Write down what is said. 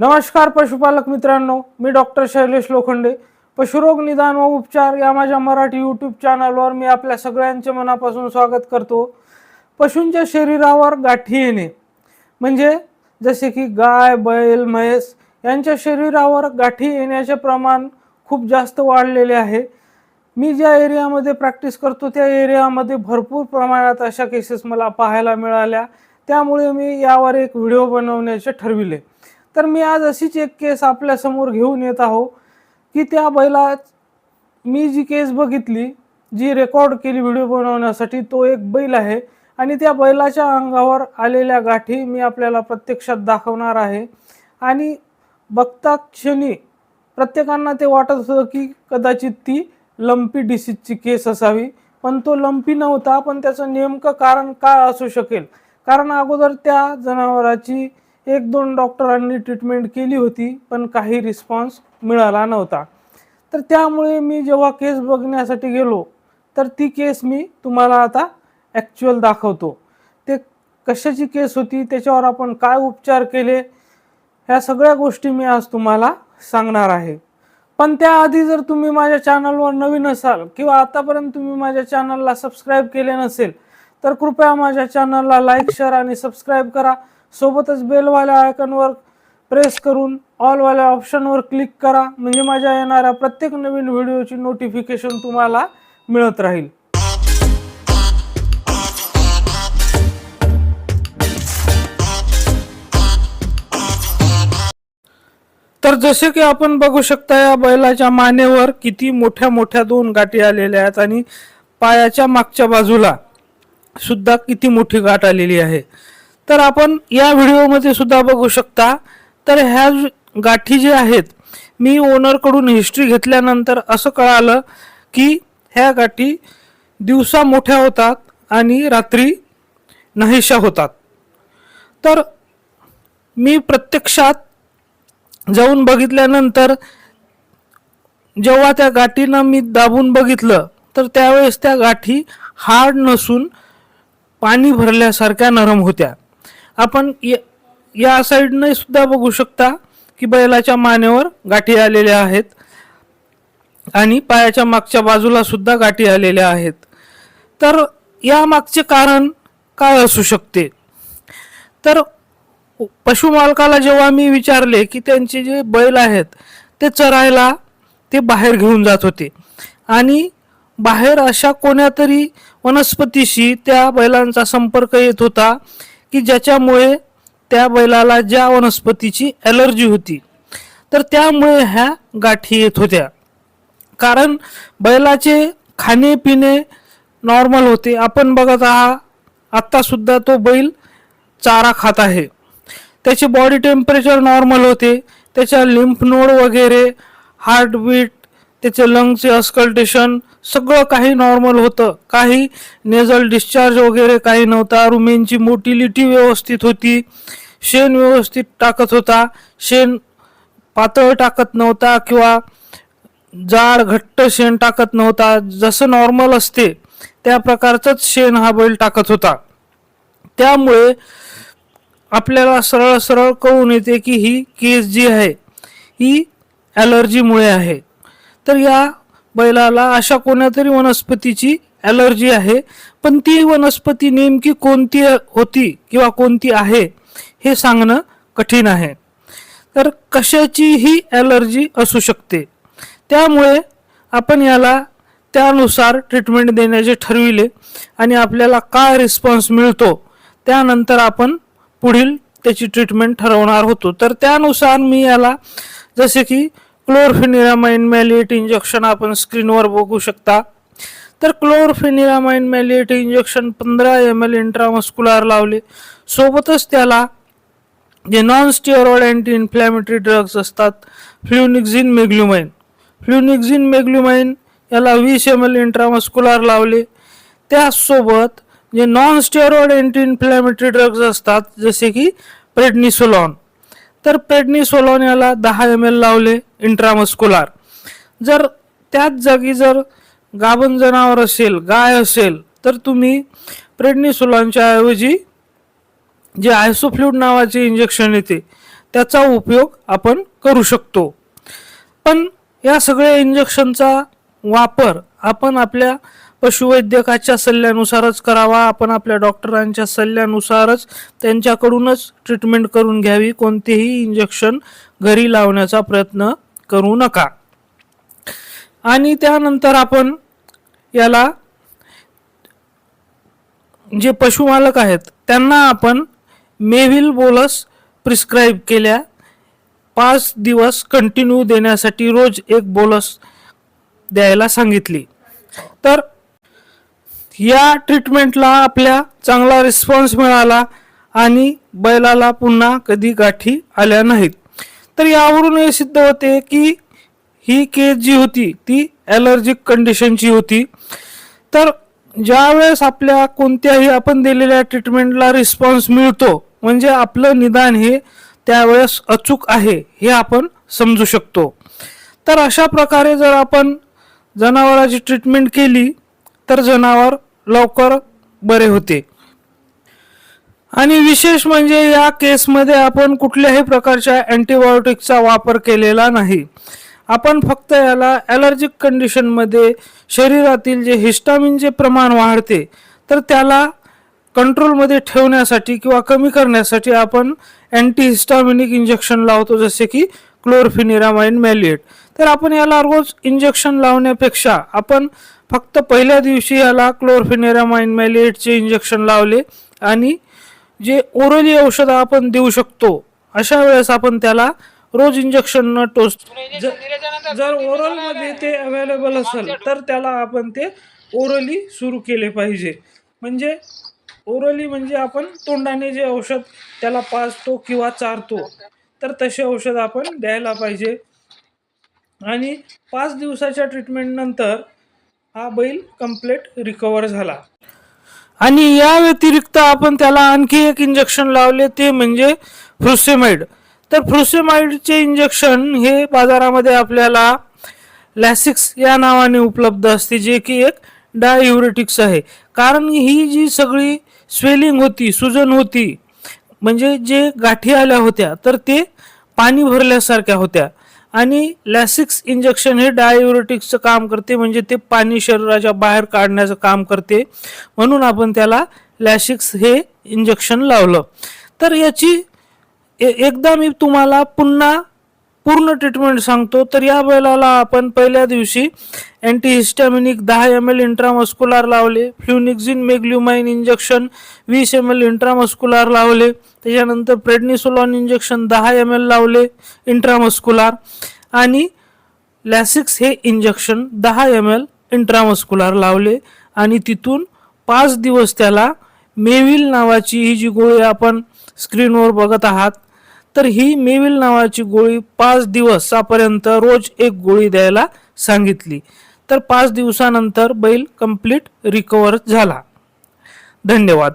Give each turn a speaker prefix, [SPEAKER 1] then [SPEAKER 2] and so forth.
[SPEAKER 1] नमस्कार पशुपालक मित्रांनो मी डॉक्टर शैलेश लोखंडे. पशुरोग निदान व उपचार या माझ्या मराठी यूट्यूब चॅनलवर मी आपल्या सगळ्यांचे मनापासून स्वागत करतो. पशूंच्या शरीरावर गाठी येणे म्हणजे जसे की गाय बैल म्हैस यांच्या शरीरावर गाठी येण्याचे प्रमाण खूप जास्त वाढलेले आहे. मी ज्या एरियामध्ये प्रॅक्टिस करतो त्या एरियामध्ये भरपूर प्रमाणात अशा केसेस मला पाहायला मिळाल्या. त्यामुळे मी यावर एक व्हिडिओ बनवण्याचे ठरविले. तर मी आज अशीच एक केस आपल्यासमोर घेऊन येत आहो की त्या बैला मी जी केस बघितली जी रेकॉर्ड केली व्हिडिओ बनवण्यासाठी तो एक बैल आहे. आणि त्या बैलाच्या अंगावर आलेल्या गाठी मी आपल्याला प्रत्यक्षात दाखवणार आहे. आणि बघता क्षणी प्रत्येकांना ते वाटत होतं की कदाचित ती लंपी डिसीजची केस असावी. पण तो लंपी नव्हता पण त्याचं नेमकं कारण काय असू शकेल? कारण अगोदर त्या जनावराची एक दोन डॉक्टरांनी ट्रीटमेंट केली होती पण काही रिस्पॉन्स मिळाला नव्हता. तर त्यामुळे मी जेव्हा केस बघण्यासाठी गेलो तर ती केस मी तुम्हाला आता ॲक्च्युअल दाखवतो. ते कशाची केस होती त्याच्यावर आपण काय उपचार केले ह्या सगळ्या गोष्टी मी आज तुम्हाला सांगणार आहे. पण त्याआधी जर तुम्ही माझ्या चॅनलवर नवीन असाल किंवा आतापर्यंत तुम्ही माझ्या चॅनलला सबस्क्राईब केले नसेल तर कृपया माझ्या चॅनलला लाईक शेअर आणि सबस्क्राईब करा. सोबतच बेलवाल्या आयकॉनवर प्रेस करून ऑलवाल्या ऑप्शनवर क्लिक करा. म्हणजे माझ्या येणाऱ्या प्रत्येक नवीन व्हिडिओची नोटिफिकेशन तुम्हाला मिळत राहील. तर जसे की आपण बघू शकता या बैलाच्या मानेवर किती मोठ्या मोठ्या दोन गाठी आलेल्या आहेत आणि पायाच्या मागच्या बाजूला सुद्धा किती मोठी गाठ आलेली आहे. तर आपण या व्हिडिओमध्ये सुद्धा बघू शकता. तर ह्या गाठी जे आहेत मी ओनरकडून हिस्ट्री घेतल्यानंतर असं कळालं की ह्या गाठी दिवसा मोठ्या होतात आणि रात्री नाहीशा होतात. तर मी प्रत्यक्षात जाऊन बघितल्यानंतर जेव्हा त्या गाठीनं मी दाबून बघितलं तर त्यावेळेस त्या गाठी हार्ड नसून पाणी भरल्यासारख्या नरम होत्या. आपण या- साईडने सुद्धा बघू शकता की बैलाच्या मानेवर गाठी आलेल्या आहेत. आणि पायाच्या मागच्या बाजूला सुद्धा गाठी आलेल्या आहेत. तर या मागचे कारण काय असू शकते? तर पशुमालकाला जेव्हा मी विचारले की त्यांचे जे बैल आहेत ते चरायला ते बाहेर घेऊन जात होते. आणि बाहेर अशा कोण्यातरी वनस्पतीशी त्या बैलांचा संपर्क येत होता की ज्याच्यामुळे त्या बैलाला ज्या वनस्पतीची ॲलर्जी होती तर त्यामुळे ह्या गाठी येत होत्या. कारण बैलाचे खाणे पिणे नॉर्मल होते. आपण बघत आहात आत्तासुद्धा तो बैल चारा खात आहे. त्याचे बॉडी टेम्परेचर नॉर्मल होते. त्याच्या लिम्फ नोड वगैरे हार्टबीट त्याचे लंगचे अस्कल्टेशन सगळं काही नॉर्मल होतं. काही नेझल डिस्चार्ज वगैरे काही नव्हता. रुमेनची मोटिलिटी व्यवस्थित होती. शेण व्यवस्थित टाकत होता. शेण पातळ टाकत नव्हता किंवा जाड घट्ट शेण टाकत नव्हता. जसं नॉर्मल असते त्या प्रकारचंच शेण हा बैल टाकत होता. त्यामुळे आपल्याला सरळ सरळ कळून येते की ही केस जी आहे ही ॲलर्जीमुळे आहे. तर या बैलाला अशा कोणातरी वनस्पतीची ॲलर्जी आहे. पण ती वनस्पती नेमकी कोणती होती किंवा कोणती आहे हे सांगणं कठीण आहे. तर कशाचीही ॲलर्जी असू शकते? त्यामुळे आपण याला त्यानुसार ट्रीटमेंट देण्याचे ठरविले आणि आपल्याला काय रिस्पॉन्स मिळतो त्यानंतर आपण पुढील त्याची ट्रीटमेंट ठरवणार होतो. तर त्यानुसार मी याला जसे की क्लोरफिनिरामाइन मॅलिएट इंजेक्शन आपण स्क्रीनवर बघू शकता. तर क्लोरफिनिरामाइन मॅलिएट इंजेक्शन पंधरा एम एल इंट्रामस्कुलार लावले. सोबतच त्याला जे non steroid anti inflammatory drugs असतात फ्ल्युनिक्झिन मेग्ल्युमाइन फ्ल्युनिक्झिन मेग्ल्युमाइन याला वीस एम एल इंट्रामस्कुलार लावले. त्यासोबत जे non steroid anti inflammatory drugs असतात जसे की प्रेडनिसोलॉन तर प्रेडनिसोलॉन याला दहा एम एल लावले. इंट्रामस्कुलार जर त्याच जागी जर गाभण जनावर असेल गाय असेल तर तुम्ही प्रेडनिसोलॉनच्या ऐवजी जे आयसोफ्ल्यूड नावाचे इंजेक्शन येते त्याचा उपयोग आपण करू शकतो. पण या सगळ्या इंजेक्शनचा वापर आपण आपल्या पशुवैद्यकाच्या सल्ल्यानुसारच करावा आपण आपल्या डॉक्टरांच्या सल्ल्यानुसारच त्यांच्याकडूनच ट्रीटमेंट करून घ्यावी कोणतेही इंजेक्शन घरी लावण्याचा प्रयत्न करू नका. आणि त्यानंतर आपण याला जे पशुमालक आहेत त्यांना आपण मेव्हिल बोलस प्रिस्क्राईब केल्या. पाच दिवस कंटिन्यू देण्यासाठी रोज एक बोलस द्यायला सांगितली. तर या ट्रीटमेंटला आपल्या चांगला रिस्पॉन्स मिळाला आणि बैलाला पुन्हा कधी गाठी आल्या नाहीत. तर यावरून हे सिद्ध होते की ही केस जी होती ती ॲलर्जिक कंडिशनची होती. तर ज्यावेळेस आपल्या कोणत्याही आपण दिलेल्या ट्रीटमेंटला रिस्पॉन्स मिळतो म्हणजे आपलं निदान हे त्यावेळेस अचूक आहे हे आपण समजू शकतो. तर अशा प्रकारे जर आपण जनावराची ट्रीटमेंट केली तर जनावर लवकर बरे होते. आणि विशेष म्हणजे या केसमध्ये आपण कुठल्याही प्रकारच्या अँटीबायोटिकचा वापर केलेला नाही. आपण फक्त याला ॲलर्जिक कंडिशनमध्ये शरीरातील जे हिस्टामिनचे प्रमाण वाढते तर त्याला कंट्रोलमध्ये ठेवण्यासाठी किंवा कमी करण्यासाठी आपण अँटीहिस्टामिनिक इंजेक्शन लावतो जसे की क्लोरफिनिरामाइन मॅलिएट. तर आपण याला रोज इंजेक्शन लावण्यापेक्षा आपण फक्त पहिल्या दिवशी याला क्लोरफिनिरामाइन मॅलिएटचे इंजेक्शन लावले आणि जे ओरली औषधं आपण देऊ शकतो अशा वेळेस आपण त्याला रोज इंजेक्शन न टोच जर ओरलमध्ये ते अवेलेबल असेल तर त्याला आपण ते ओरली सुरू केले पाहिजे. म्हणजे ओरली म्हणजे आपण तोंडाने जे औषध त्याला पाजतो किंवा चारतो तर तसे औषध आपण द्यायला पाहिजे. आणि पाच दिवसाच्या ट्रीटमेंट नंतर हा बैल कंप्लीट रिकवर झाला. आणि या व्यतिरिक्त आपण त्याला आणखी एक इंजेक्शन लावले ते म्हणजे फ्रुसेमाइड तर फ्रुसेमाइडचे इंजेक्शन हे बाजारामध्ये आपल्याला लॅसिक्स या नावाने उपलब्ध असते जे की एक डायुरेटिक्स आहे. कारण ही जी सगळी स्वेलिंग होती सुजन होती म्हणजे जे गाठी आल्या होत्या तर ते पाणी भरल्यासारख्या होत्या. आणि लॅसिक्स इंजेक्शन हे डाययुरेटिक्सचं काम करते म्हणजे ते पाणी शरीराच्या बाहेर काढण्याचं काम करते. म्हणून आपण त्याला लॅसिक्स हे इंजेक्शन लावलं. तर याची ए- एकदा मी तुम्हाला पुन्हा पूर्ण ट्रीटमेंट सांगतो. तर या बैलाला आपण पहिल्या दिवशी अँटीहिस्टॅमिनिक दहा एम एल इंट्रामस्कुलार लावले. फ्ल्युनिक्झिन मेग्ल्युमाइन इंजेक्शन वीस एम एल इंट्रामस्कुलार लावले. त्याच्यानंतर प्रेडनिसोलॉन इंजेक्शन दहा एम एल लावले इंट्रामस्कुलार आणि लॅसिक्स हे इंजेक्शन दहा एम एल इंट्रामस्कुलार लावले. आणि तिथून पाच दिवस त्याला मेविल नावाची ही जी गोळी आपण स्क्रीनवर बघत आहात तर ही मेविल नावाची गोळी पाच दिवसापर्यंत रोज एक गोळी द्यायला सांगितली. तर पाच दिवसानंतर बैल कंप्लीट रिकवर झाला. धन्यवाद.